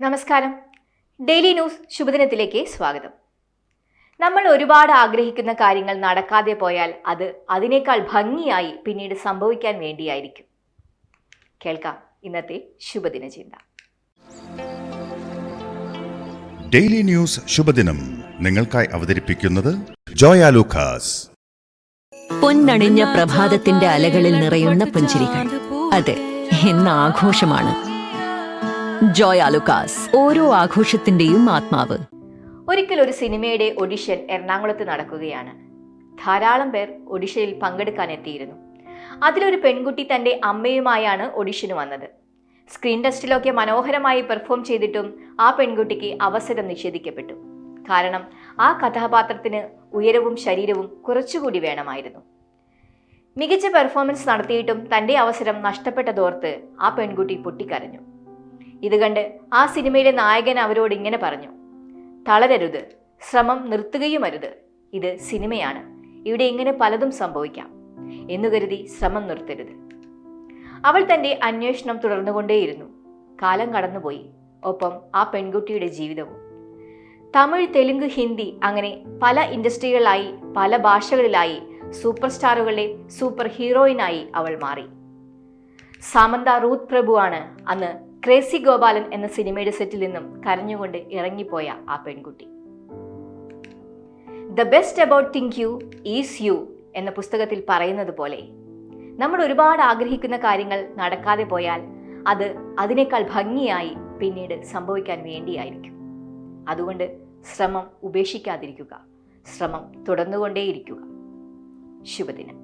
നമസ്കാരം. Daily news ശുഭദിനത്തിലേക്ക് സ്വാഗതം. നമ്മൾ ഒരുപാട് ആഗ്രഹിക്കുന്ന കാര്യങ്ങൾ നടക്കാതെ പോയാൽ അത് അതിനേക്കാൾ ഭംഗിയായി പിന്നീട് സംഭവിക്കാൻ വേണ്ടിയായിരിക്കും. കേൾക്കാം ഇന്നത്തെ ശുഭദിന ചിന്ത ഡെയിലി ന്യൂസ് ശുഭദിനം നിങ്ങൾക്കായി അവതരിപ്പിക്കുന്നത് ജോയ ലൂക്കാസ്. പൊന്നണിഞ്ഞ പ്രഭാതത്തിന്റെ അലകളിൽ നിറയുന്ന പുഞ്ചിരികൾ. അതെ എന്ന ആഘോഷമാണ്. ജോയ ആലുക്കാസ് ഓരോ ആഘോഷത്തിന്റെയും ആത്മാവ്. ഒരിക്കൽ ഒരു സിനിമയുടെ ഒഡിഷൻ എറണാകുളത്ത് നടക്കുകയാണ്. ധാരാളം പേർ ഒഡിഷയിൽ പങ്കെടുക്കാൻ എത്തിയിരുന്നു അതിലൊരു പെൺകുട്ടി തന്റെ അമ്മയുമായാണ് ഒഡിഷന് വന്നത്. സ്ക്രീൻ ടെസ്റ്റിലൊക്കെ മനോഹരമായി പെർഫോം ചെയ്തിട്ടും ആ പെൺകുട്ടിക്ക് അവസരം നിഷേധിക്കപ്പെട്ടു. കാരണം ആ കഥാപാത്രത്തിന് ഉയരവും ശരീരവും കുറച്ചുകൂടി വേണമായിരുന്നു. മികച്ച പെർഫോമൻസ് നടത്തിയിട്ടും തന്റെ അവസരം നഷ്ടപ്പെട്ടതോർത്ത് ആ പെൺകുട്ടി പൊട്ടിക്കരഞ്ഞു. ഇത് കണ്ട് ആ സിനിമയിലെ നായകൻ അവരോട് ഇങ്ങനെ പറഞ്ഞു. തളരരുത് ശ്രമം നിർത്തുകയും അരുത് ഇത് സിനിമയാണ്. ഇവിടെ ഇങ്ങനെ പലതും സംഭവിക്കാം. എന്നു കരുതി ശ്രമം നിർത്തരുത്. അവൾ തന്റെ അന്വേഷണം തുടർന്നുകൊണ്ടേയിരുന്നു. കാലം കടന്നുപോയി. ഒപ്പം ആ പെൺകുട്ടിയുടെ ജീവിതവും. തമിഴ് തെലുങ്ക് ഹിന്ദി അങ്ങനെ പല ഇൻഡസ്ട്രികളിലായി പല ഭാഷകളിലായി സൂപ്പർ സ്റ്റാറുകളുടെ സൂപ്പർ ഹീറോയിനായി അവൾ മാറി. സാമന്ത റൂത്ത് പ്രഭുവാണ് അന്ന് ക്രേസി ഗോപാലൻ എന്ന സിനിമയുടെ സെറ്റിൽ നിന്നും കരഞ്ഞുകൊണ്ട് ഇറങ്ങിപ്പോയ ആ പെൺകുട്ടി. The best about think you is you എന്ന പുസ്തകത്തിൽ പറയുന്നത് പോലെ നമ്മൾ ഒരുപാട് ആഗ്രഹിക്കുന്ന കാര്യങ്ങൾ നടക്കാതെ പോയാൽ അത് അതിനേക്കാൾ ഭംഗിയായി പിന്നീട് സംഭവിക്കാൻ വേണ്ടിയായിരിക്കും. അതുകൊണ്ട് ശ്രമം ഉപേക്ഷിക്കാതിരിക്കുക ശ്രമം തുടർന്നുകൊണ്ടേയിരിക്കുക. ശുഭദിനം.